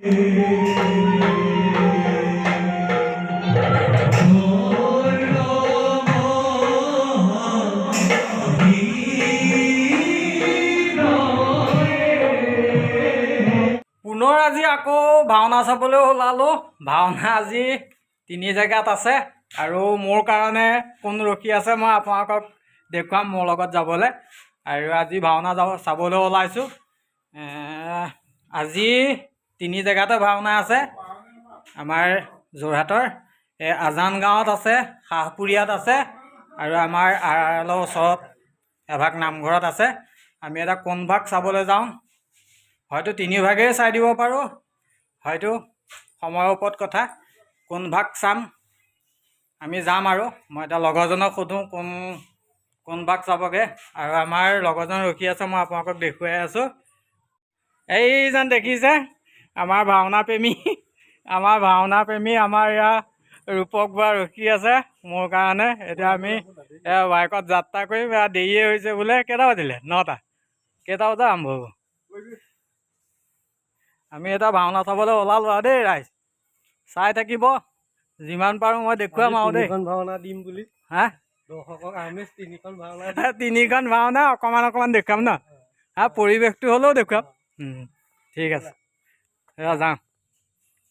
পুনৰ আজি আকৌ ভাওনা চাবলৈ ওলালোঁ। ভাওনা আজি তিনি জেগাত আছে আৰু মোৰ কাৰণে কোন ৰখি আছে মই আপোনালোকক দেখুৱাম মোৰ লগত যাবলৈ। আৰু আজি ভাওনা যাব চাবলৈ ওলাইছোঁ। আজি তিনি জেগাতে ভাওনা আছে। আমাৰ যোৰহাটৰ এই আজান গাঁৱত আছে শাহপুৰীয়াত আছে আৰু আমাৰ আৰালৰ ওচৰত এভাগ নামঘৰত আছে। আমি এটা কোন ভাগ চাবলৈ যাওঁ। হয়তো তিনিভাগেই চাই দিব পাৰোঁ। হয়তো সময়ৰ ওপৰত কথা। কোন ভাগ চাম। আমি যাম আৰু। মই এতিয়া লগৰজনক সোধোঁ কোন কোন ভাগ চাবগৈ। আৰু আমাৰ লগৰজন ৰখি আছে মই আপোনালোকক দেখুৱাই আছোঁ। এইজন দেখিছে। আমাৰ ভাওনা প্ৰেমী আমাৰ ভাওনা প্ৰেমী আমাৰ ইয়াৰ ৰূপক বৰা ৰখি আছে মোৰ কাৰণে। এতিয়া আমি বাইকত যাত্ৰা কৰিম এয়া দেৰিয়ে হৈছে বোলে। কেইটা বাজিলে? নটা। কেইটা বজাত আৰম্ভ হ'ব? আমি এটা ভাওনা চাবলৈ ওলালোঁ আৰু দেই ৰাইজ। চাই থাকিব। যিমান পাৰোঁ মই দেখুৱাম আৰু দেই। ভাওনা দিম বুলি। হা? দৰ্শকক তিনিখন ভাওনা তিনিখন ভাওনা অকণমান অকণমান দেখুৱাম ন? হা পৰিৱেশটো হ'লেও দেখুৱাম। ঠিক আছে। এয়া যাওঁ।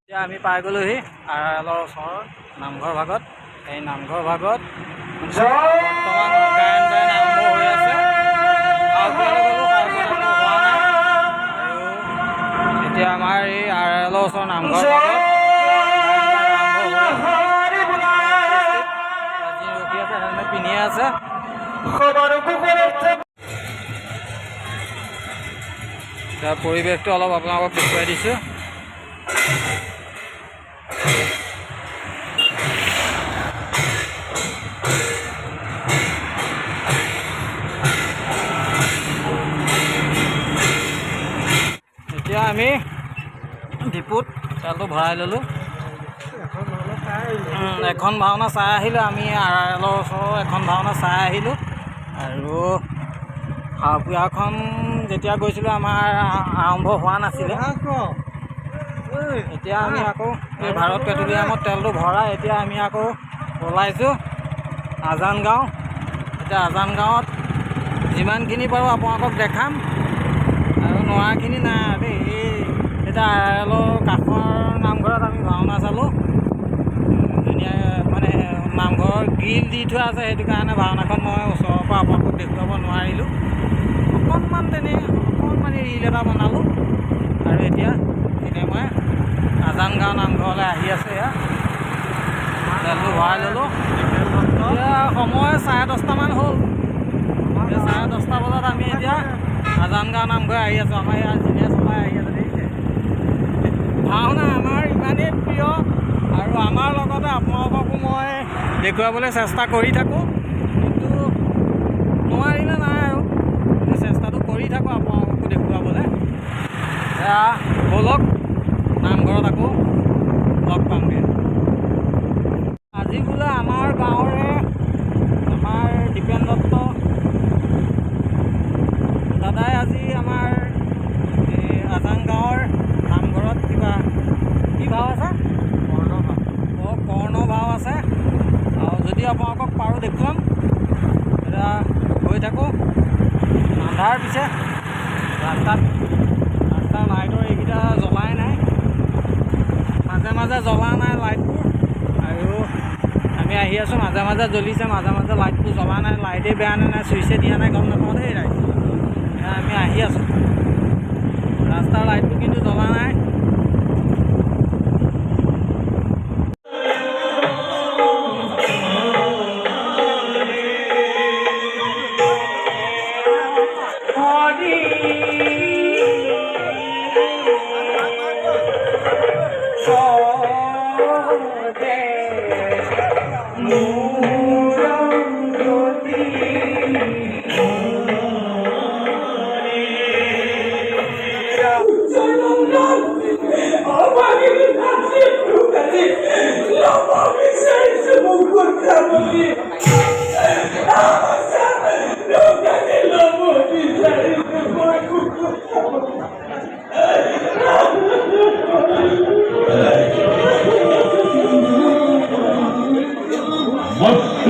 এতিয়া আমি পাই গ'লোহি আৰালৰ ওচৰৰ নামঘৰ ভাগত। এই নামঘৰ ভাগত বৰ্তমান গায়ন বায়ন আৰম্ভ হৈ আছে। এতিয়া আমাৰ এই আৰালৰ ওচৰৰ নামঘৰ ভাগত ৰখি আছে হেলমেট পিন্ধিয়ে আছে। তাৰ পৰিৱেশটো অলপ আপোনালোকক দেখুৱাই দিছোঁ। এতিয়া আমি ডিপুত তেলটো ভৰাই ল'লোঁ। এখন ভাওনা চাই আহিলোঁ। আমি আৰালৰ ওচৰৰ এখন ভাওনা চাই আহিলোঁ। আৰু হাওপুয়াখন যেতিয়া গৈছিলোঁ আমাৰ আৰম্ভ হোৱা নাছিলে। এতিয়া আমি আকৌ এই ভাৰত পেট্ৰলিয়ামত তেলটো ভৰাই এতিয়া আমি আকৌ ওলাইছোঁ আজান গাঁও। এতিয়া আজান গাঁৱত যিমানখিনি পাৰোঁ আপোনালোকক দেখাম আৰু নোৱাৰাখিনি নাই দেই। এই এতিয়া আৰালৰ কাষৰ নামঘৰত আমি ভাওনা চালোঁ। ধুনীয়া মানে নামঘৰৰ গ্ৰিল দি থোৱা আছে সেইটো কাৰণে ভাওনাখন মই ওচৰৰ পৰা আপোনালোকক দেখুৱাব নোৱাৰিলোঁ। অকণমান তেনে অকণমান ৰিল এটা বনালোঁ ভৰাই ল'লোঁ এতিয়া সময় চাৰে দহটামান হ'ল। এতিয়া চাৰে দহটা বজাত আমি এতিয়া আজান গাঁও নামঘৰ আহি আছোঁ। আমাৰ ইয়াত যিনে চলাই আহি আছে। দেখিছে ভাওনা আমাৰ ইমানেই প্ৰিয় আৰু আমাৰ লগতে আপোনালোককো মই দেখুৱাবলৈ চেষ্টা কৰি থাকোঁ। কিন্তু নোৱাৰিলে নাই আৰু। চেষ্টাটো কৰি থাকোঁ আপোনালোককো দেখুৱাবলৈ। এয়া ব'লক, নামঘৰত আকৌ লগ পামগৈ। গাঁৱৰে আমাৰ দীপেন দত্ত। দাদাই আজি আমাৰ এই আজান গাঁৱৰ নামঘৰত কিবা কি ভাও আছে? কৰ্ণ ভাও অঁ কৰ্ণ ভাও আছে। আৰু যদি আপোনালোকক পাৰোঁ দেখুৱাম। এতিয়া গৈ থাকোঁ। আন্ধাৰ পিছে। ৰাস্তাত ৰাস্তাৰ লাইটৰ এইকেইটা জ্বলাই নাই। মাজে মাজে জ্বলা নাই লাইটবোৰ। আৰু আমি আহি আছোঁ, মাজে মাজে জ্বলিছে, মাজে মাজে লাইটটো জ্বলা নাই লাইটেই বেয়া নে নাই চুইচে দিয়া নাই, গম নাপাওঁ দেই এয়া আমি আহি আছোঁ। ৰাস্তাৰ লাইটটো কিন্তু জ্বলা নাই। Lord.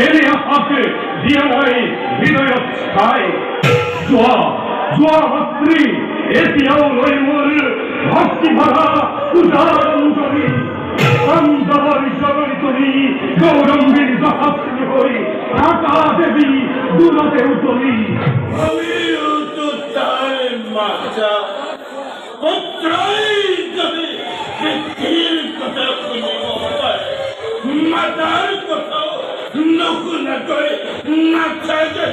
તેને આપશે જીવનની વિનય થાય જોવા જોવા વસ્ત્રી એથી આવો લોહી મોર ভক্তি ভরা উদাহরণী সন্দর জগরিতনি গৌরম্বীর সহস্রী হই, ঢাকা দেবী দূরতে উতলি পুত্রাই যদি মাতার না করে না চাইতে।